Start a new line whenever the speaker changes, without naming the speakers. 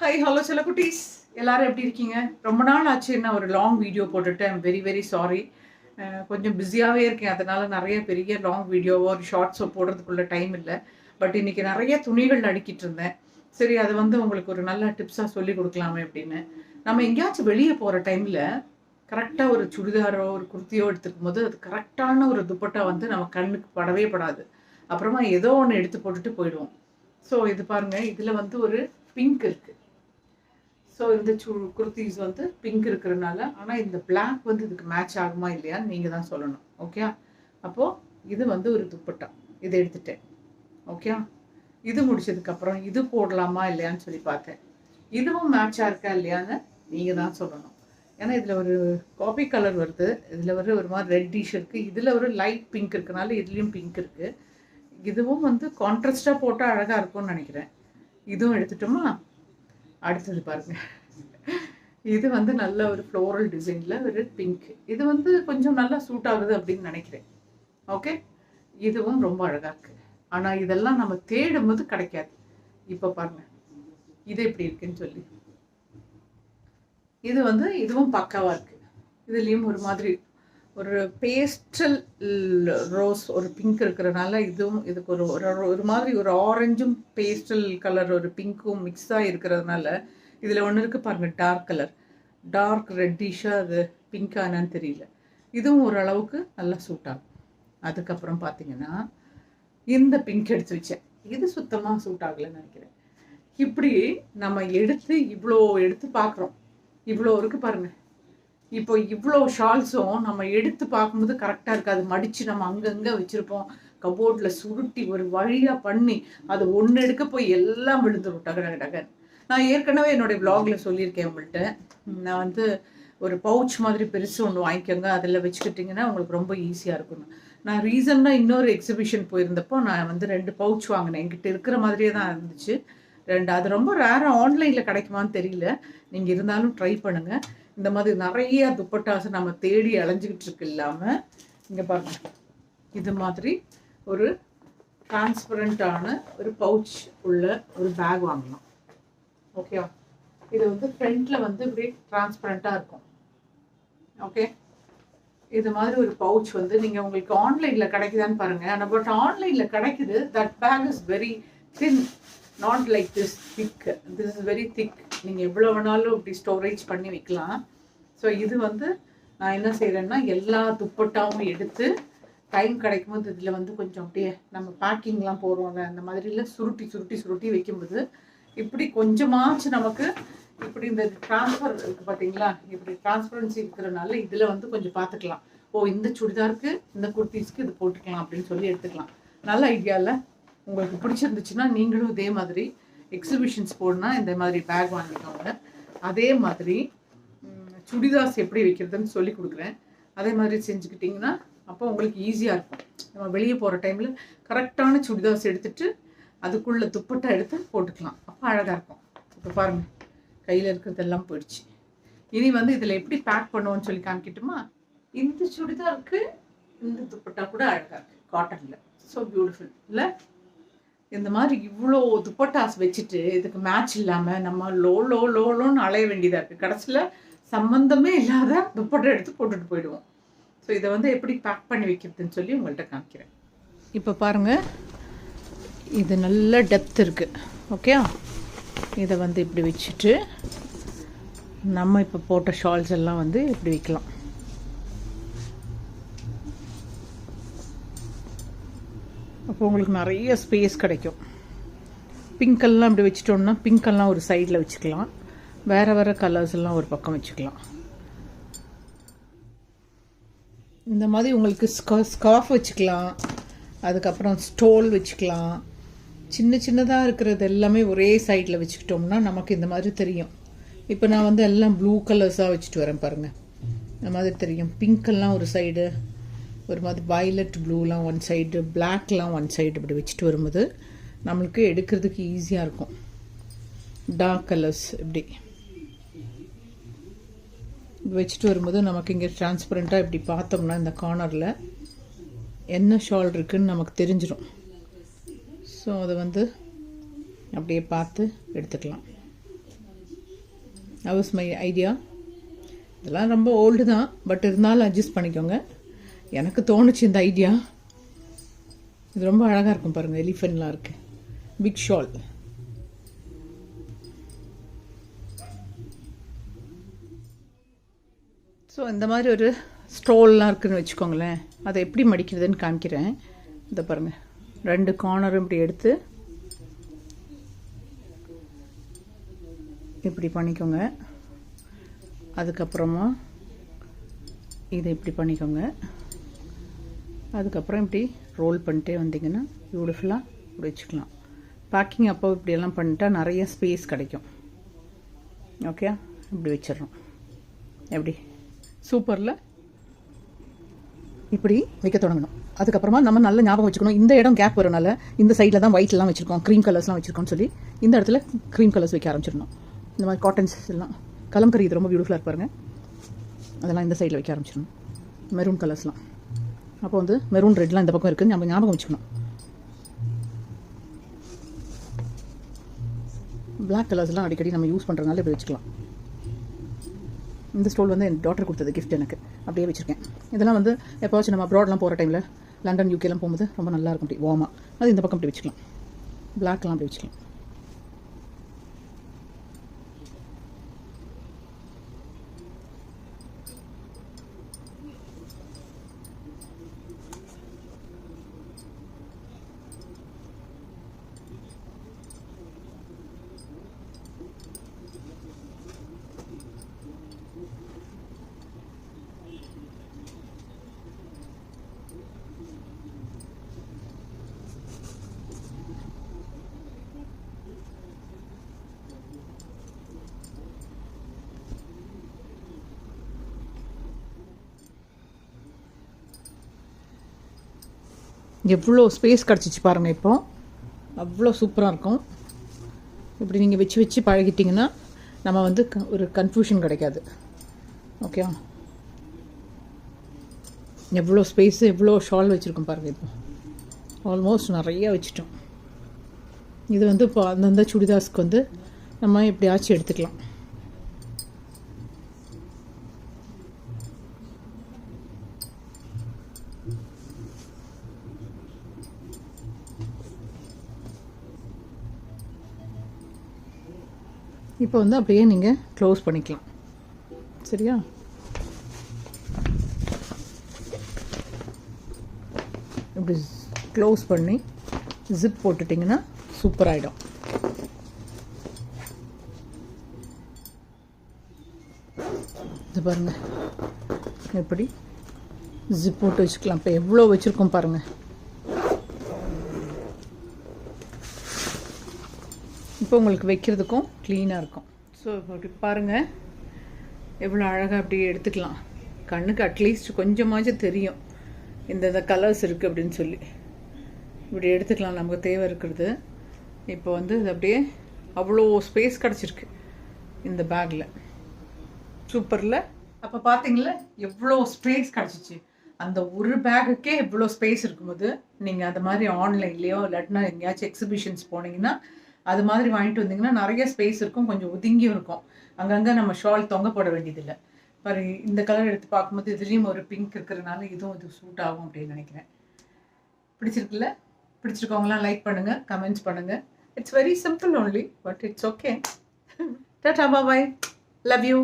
Hi hello சில குட்டீஸ். எல்லாரும் எப்படி இருக்கீங்க? ரொம்ப நாள் ஆச்சு நான் ஒரு லாங் வீடியோ போட்டுட்டு. ஐம் வெரி வெரி சாரி கொஞ்சம் பிஸியாகவே இருக்கேன். அதனால நிறைய பெரிய லாங் வீடியோவோ ஒரு ஷார்ட்ஸோ போடுறதுக்குள்ள டைம் இல்லை. பட் இன்னைக்கு நிறைய துணிகள் அடுக்கிட்டு இருந்தேன். சரி அது வந்து உங்களுக்கு ஒரு நல்ல டிப்ஸாக சொல்லி கொடுக்கலாமே அப்படின்னு. நம்ம எங்கேயாச்சும் வெளியே போகிற டைமில் கரெக்டாக ஒரு சுடிதாரோ ஒரு குர்த்தியோ எடுத்துக்கும் போது அது கரெக்டான ஒரு துப்பட்டா வந்து நம்ம கண்ணுக்கு படவே படாது. அப்புறமா ஏதோ ஒன்று எடுத்து போட்டுட்டு போயிடுவோம். ஸோ இது பாருங்கள் இதில் வந்து ஒரு பிங்க் இருக்குது ஸோ இந்த சூ குர்த்திஸ் வந்து பிங்க் இருக்கிறதுனால ஆனால் இந்த பிளாக் வந்து இதுக்கு மேட்ச் ஆகுமா இல்லையான்னு நீங்கள் தான் சொல்லணும். ஓகே அப்போது இது வந்து ஒரு துப்பட்டா. இதை எடுத்துட்டேன். ஓகே இது முடிச்சதுக்கப்புறம் இது போடலாமா இல்லையான்னு சொல்லி பார்த்தேன். இதுவும் மேட்சாக இருக்கா இல்லையான்னு நீங்கள் தான் சொல்லணும். ஏன்னா இதில் ஒரு காபி கலர் வருது. இதில் ஒரு ஒரு மாதிரி ரெட்டிஷ் இருக்குது இதில் ஒரு லைட் பிங்க் இருக்கனால இதுலேயும் பிங்க் இருக்குது இதுவும் வந்து கான்ட்ராஸ்டாக போட்டால் அழகாக இருக்கும்னு நினைக்கிறேன். இதுவும் எடுத்துட்டோமா? அடுத்தது பாருங்க. இது வந்து நல்ல ஒரு ஃப்ளோரல் டிசைனில் ஒரு பிங்க் இது வந்து கொஞ்சம் நல்லா சூட் ஆகுது அப்படின்னு நினைக்கிறேன். ஓகே இதுவும் ரொம்ப அழகாக இருக்கு. ஆனால் இதெல்லாம் நம்ம தேடும் போது கிடைக்காது. இப்போ பாருங்க. இது எப்படி இருக்குன்னு சொல்லி. இது வந்து இதுவும் பக்காவாக இருக்கு. இதுலேயும் ஒரு மாதிரி ஒரு பேஸ்டல் ரோஸ் ஒரு பிங்க் இருக்கிறனால இதுவும் இதுக்கு ஒரு ஒரு ஒரு மாதிரி ஒரு ஆரஞ்சும் பேஸ்டல் கலர் ஒரு பிங்க்கும் மிக்ஸாக இருக்கிறதுனால இதில் ஒன்று இருக்குது பாருங்கள் டார்க் கலர் டார்க் ரெட்டிஷாக அது பிங்காக என்னன்னு தெரியல. இதுவும் ஓரளவுக்கு நல்லா சூட் ஆகும். அதுக்கப்புறம் பார்த்தீங்கன்னா இந்த பிங்க் எடுத்து வச்சேன். இது சுத்தமாக சூட் ஆகலைன்னு நினைக்கிறேன். இப்படி நம்ம எடுத்து இவ்வளோ எடுத்து பார்க்குறோம் இவ்வளோ இருக்குது பாருங்கள் இப்போ இவ்வளோ ஷால்ஸும் நம்ம எடுத்து பார்க்கும்போது கரெக்டாக இருக்காது மடித்து நம்ம அங்கங்கே வச்சுருப்போம். கபோர்டில் சுருட்டி ஒரு வழியாக பண்ணி அது ஒன்று எடுக்க போய் எல்லாம் விழுந்துடும் டக டக டகன். நான் ஏற்கனவே என்னுடைய ப்ளாகில் சொல்லியிருக்கேன் உங்கள்கிட்ட நான் வந்து ஒரு பவுச் மாதிரி பெருசு ஒன்று வாங்கிக்கோங்க. அதில் வச்சுக்கிட்டிங்கன்னா உங்களுக்கு ரொம்ப ஈஸியாக இருக்கும் நான் ரீசெண்டாக இன்னொரு எக்ஸிபிஷன் போயிருந்தப்போ நான் வந்து ரெண்டு பவுச் வாங்கினேன். என்கிட்ட இருக்கிற மாதிரியே தான் இருந்துச்சு. ரெண்டு அது ரொம்ப ரேராக ஆன்லைனில் கிடைக்குமான்னு தெரியல. நீங்கள் இருந்தாலும் ட்ரை பண்ணுங்கள் இந்த மாதிரி நிறைய துப்பட்டாசை நம்ம தேடி அலைஞ்சிக்கிட்டு இருக்கு இல்லாமல் இங்கே பாருங்கள் இது மாதிரி ஒரு டிரான்ஸ்பரண்ட்டான ஒரு பவுச் உள்ள ஒரு பேக் வாங்கலாம். ஓகேவா இது வந்து ஃப்ரண்ட்டில் வந்து இப்படி டிரான்ஸ்பரண்ட்டாக இருக்கும். ஓகே இது மாதிரி ஒரு பவுச் வந்து நீங்கள் உங்களுக்கு ஆன்லைனில் கிடைக்குதான்னு பாருங்கள் ஆனால் பட் ஆன்லைனில் கிடைக்குது. That pack is very thin not like this thick this is very thick நீங்கள் எவ்வளோ வேணாலும் இப்படி ஸ்டோரேஜ் பண்ணி வைக்கலாம். ஸோ இது வந்து நான் என்ன செய்கிறேன்னா எல்லா துப்பட்டாவும் எடுத்து டைம் கிடைக்கும்போது இதில் வந்து கொஞ்சம் அப்படியே நம்ம பேக்கிங்லாம் போடுறோம்ல அந்த மாதிரிலாம் சுருட்டி சுருட்டி சுருட்டி வைக்கும்போது இப்படி கொஞ்சமாச்சும் நமக்கு இப்படி இந்த ட்ரான்ஸ்ஃபர் இருக்குது பார்த்தீங்களா இப்படி டிரான்ஸ்பரன்சி இருக்கிறனால இதில் வந்து கொஞ்சம் பார்த்துக்கலாம் ஓ இந்த சுடிதாருக்கு இந்த குர்த்திஸ்க்கு இது போட்டுக்கலாம் அப்படின்னு சொல்லி எடுத்துக்கலாம். நல்ல ஐடியா இல்லை உங்களுக்கு பிடிச்சிருந்துச்சுன்னா நீங்களும் இதே மாதிரி எக்ஸிபிஷன்ஸ் போடனா இந்த மாதிரி பேக் வாங்கிக்கோங்க. அதே மாதிரி சுடிதார்ஸ் எப்படி வைக்கிறதுன்னு சொல்லி கொடுக்குறேன். அதே மாதிரி செஞ்சுக்கிட்டிங்கன்னா அப்போ உங்களுக்கு ஈஸியாக இருக்கும். நம்ம வெளியே போகிற டைமில் கரெக்டான சுடிதார்ஸ் எடுத்துட்டு அதுக்குள்ள துப்பட்டா எடுத்து போட்டுக்கலாம். அப்போ அழகாக இருக்கும். இப்போ பாருங்கள் கையில் இருக்கிறதெல்லாம் போயிடுச்சு. இனி வந்து இதில் எப்படி பேக் பண்ணுவோம்னு சொல்லி காமிக்கட்டுமா? இந்த சுடிதாருக்கு இந்த துப்பட்டா கூட அழகாக இருக்குது காட்டனில் ஸோ பியூட்டிஃபுல் இல்லை இந்த மாதிரி இவ்வளோ துப்பட்டாஸ் வச்சுட்டு இதுக்கு மேட்ச் இல்லாமல் நம்ம லோ லோ லோ லோன்னு அலைய வேண்டியதாக இருக்குது கடைசியில் சம்மந்தமே இல்லாத துப்பட்டை எடுத்து போட்டுட்டு போயிடுவோம். ஸோ இதை வந்து எப்படி பேக் பண்ணி வைக்கிறதுன்னு சொல்லி உங்கள்கிட்ட காமிக்கிறேன். இப்போ பாருங்கள் இது நல்ல டெப்த் இருக்குது ஓகே இதை வந்து இப்படி வச்சுட்டு நம்ம இப்போ போட்ட ஷால்ஸ் எல்லாம் வந்து இப்படி வைக்கலாம். உங்களுக்கு நிறைய ஸ்பேஸ் கிடைக்கும். பிங்க்கெல்லாம் இப்படி வச்சுட்டோம்னா பிங்க்கெல்லாம் ஒரு சைடில் வச்சுக்கலாம். வேறு வேறு கலர்ஸ் எல்லாம் ஒரு பக்கம் வச்சுக்கலாம். இந்த மாதிரி உங்களுக்கு ஸ்கார்ஃப் வச்சுக்கலாம். அதுக்கப்புறம் ஸ்டோல் வச்சுக்கலாம். சின்ன சின்னதாக இருக்கிறது எல்லாமே ஒரே சைடில் வச்சுக்கிட்டோம்னா நமக்கு இந்த மாதிரி தெரியும். இப்போ நான் வந்து எல்லாம் ப்ளூ கலர்ஸாக வச்சுட்டு வரேன் பாருங்கள் இந்த மாதிரி தெரியும். பிங்க்கெல்லாம் ஒரு சைடு ஒரு மாதிரி வயலட் ப்ளூலாம் ஒன் சைடு பிளாக்லாம் ஒன் சைடு இப்படி வச்சுட்டு வரும்போது நம்மளுக்கு எடுக்கிறதுக்கு ஈஸியாக இருக்கும். டார்க் கலர்ஸ் இப்படி. வச்சுட்டு வரும்போது நமக்கு இங்கே டிரான்ஸ்பரண்ட்டாக இப்படி பார்த்தோம்னா இந்த கார்னரில் என்ன ஷால் இருக்குதுன்னு நமக்கு தெரிஞ்சிடும் ஸோ அதை வந்து அப்படியே பார்த்து எடுத்துக்கலாம். ஹவுஸ் மை ஐடியா இதெல்லாம் ரொம்ப ஓல்டு தான் பட் இருந்தாலும் அட்ஜஸ்ட் பண்ணிக்கோங்க. எனக்கு தோணுச்சு இந்த ஐடியா இது ரொம்ப அழகாக இருக்கும் பாருங்கள் எலிஃபென்ட்லாம் இருக்குது பிக் ஷால் ஸோ இந்த மாதிரி ஒரு ஸ்டோல்லாம் இருக்குதுன்னு வச்சுக்கோங்களேன். அதை எப்படி மடிக்கிறதுன்னு காமிக்கிறேன். இதை பாருங்கள் ரெண்டு கார்னரும் இப்படி எடுத்து இப்படி பண்ணிக்கோங்க. அதுக்கப்புறமா இதை இப்படி பண்ணிக்கோங்க. அதுக்கப்புறம் இப்படி ரோல் பண்ணிட்டே வந்தீங்கன்னா பியூட்டிஃபுல்லாக பிடிச்சிக்கலாம் பேக்கிங் அப்போ இப்படியெல்லாம் பண்ணிட்டா நிறைய ஸ்பேஸ் கிடைக்கும். ஓகே இப்படி வச்சிடுறோம். எப்படி? சூப்பரில்? இப்படி வைக்க தொடங்கணும். அதுக்கப்புறமா நம்ம நல்ல ஞாபகம் வச்சுக்கணும். இந்த இடம் கேப் வரனால இந்த சைடில் தான் ஒயிட்லாம் வச்சுருக்கோம். க்ரீம் கலர்ஸ்லாம் வச்சுருக்கோம்னு சொல்லி இந்த இடத்துல க்ரீம் கலர்ஸ் வைக்க ஆரம்பிச்சிடணும். இந்த மாதிரி காட்டன்ஸ் எல்லாம். கலம்கரி இது ரொம்ப பியூட்டிஃபுல்லாக இருப்பாருங்க அதெல்லாம் இந்த சைடில் வைக்க ஆரம்பிச்சிடணும். மெரூன் கலர்ஸ்லாம் அப்போ வந்து மெரூன் ரெட்லாம் இந்த பக்கம் இருக்குது நம்ம ஞாபகம் வச்சுக்கணும். பிளாக் கலர்ஸ்லாம் அடிக்கடி நம்ம யூஸ் பண்ணுறதுனால இப்படி வச்சுக்கலாம். இந்த ஸ்டோல் வந்து என் டாக்டர் கொடுத்தது கிஃப்ட் எனக்கு. அப்படியே வச்சுருக்கேன். இதெல்லாம் வந்து எப்போவாச்சும் நம்ம அப்ராட்லாம் போகிற டைமில் லண்டன் யூகேலாம் போகும்போது ரொம்ப நல்லா இருக்கும் அப்படி வார்மாக அது இந்த பக்கம் அப்படி வச்சுக்கலாம். பிளாக்லாம் அப்படி வச்சுக்கலாம். எவ்வளோ ஸ்பேஸ் கிடச்சிச்சு பாருங்கள் இப்போ. அவ்வளோ சூப்பராக இருக்கும். இப்படி நீங்கள் வச்சு வச்சு பழகிட்டிங்கன்னா நம்ம வந்து க- ஒரு கன்ஃபியூஷன் கிடைக்காது. ஓகே எவ்வளோ ஸ்பேஸ் எவ்வளோ ஷால் வச்சுருக்கோம் பாருங்கள் இப்போ. ஆல்மோஸ்ட் நிறையா வச்சுட்டோம். இது வந்து இப்போ அந்தந்த சுடிதாஸ்க்கு வந்து நம்ம எப்படியாச்சும் எடுத்துக்கலாம். இப்போ வந்து அப்படியே நீங்கள் க்ளோஸ் பண்ணிக்கலாம். சரியா? இப்படி க்ளோஸ் பண்ணி ஜிப் போட்டுட்டிங்கன்னா சூப்பர் ஆகிடும் இது பாருங்க. எப்படி ஜிப் போட்டு வச்சுக்கலாம். இப்போ எவ்வளோ வச்சுருக்கோம் பாருங்கள் இப்போ உங்களுக்கு வைக்கிறதுக்கும் க்ளீனாக இருக்கும். ஸோ இப்போ அப்படி பாருங்கள் எவ்வளோ அழகாக அப்படியே எடுத்துக்கலாம். கண்ணுக்கு அட்லீஸ்ட் கொஞ்சமாச்சும் தெரியும். இந்த இந்த கலர்ஸ் இருக்குது அப்படின்னு சொல்லி. இப்படி எடுத்துக்கலாம். நமக்கு தேவை இருக்கிறது. இப்போ வந்து இது அப்படியே அவ்வளோ ஸ்பேஸ் கிடச்சிருக்கு இந்த பேக்கில் சூப்பரில் அப்போ பார்த்தீங்களா எவ்வளோ ஸ்பேஸ் கிடச்சிச்சு. அந்த ஒரு பேக்குக்கே இவ்வளோ ஸ்பேஸ் இருக்கும்போது நீங்கள் அந்த மாதிரி ஆன்லைன்லேயோ இல்லாட்டினா எங்கேயாச்சும் எக்ஸிபிஷன்ஸ் போனீங்கன்னா அது மாதிரி வாங்கிட்டு வந்தீங்கன்னா நிறைய ஸ்பேஸ் இருக்கும் கொஞ்சம் ஒதுங்கியும் இருக்கும். அங்கங்கே நம்ம ஷால் தொங்க போட வேண்டியதில்லை. பாரு இந்த கலர் எடுத்து பார்க்கும்போது இதுலேயும் ஒரு பிங்க் இருக்கிறதுனால இதுவும் இது சூட் ஆகும் அப்படின்னு நினைக்கிறேன். பிடிச்சிருக்குல்ல? பிடிச்சிருக்கவங்களாம் லைக் பண்ணுங்கள் கமெண்ட்ஸ் பண்ணுங்கள் it's very simple only but it's okay tata bye love you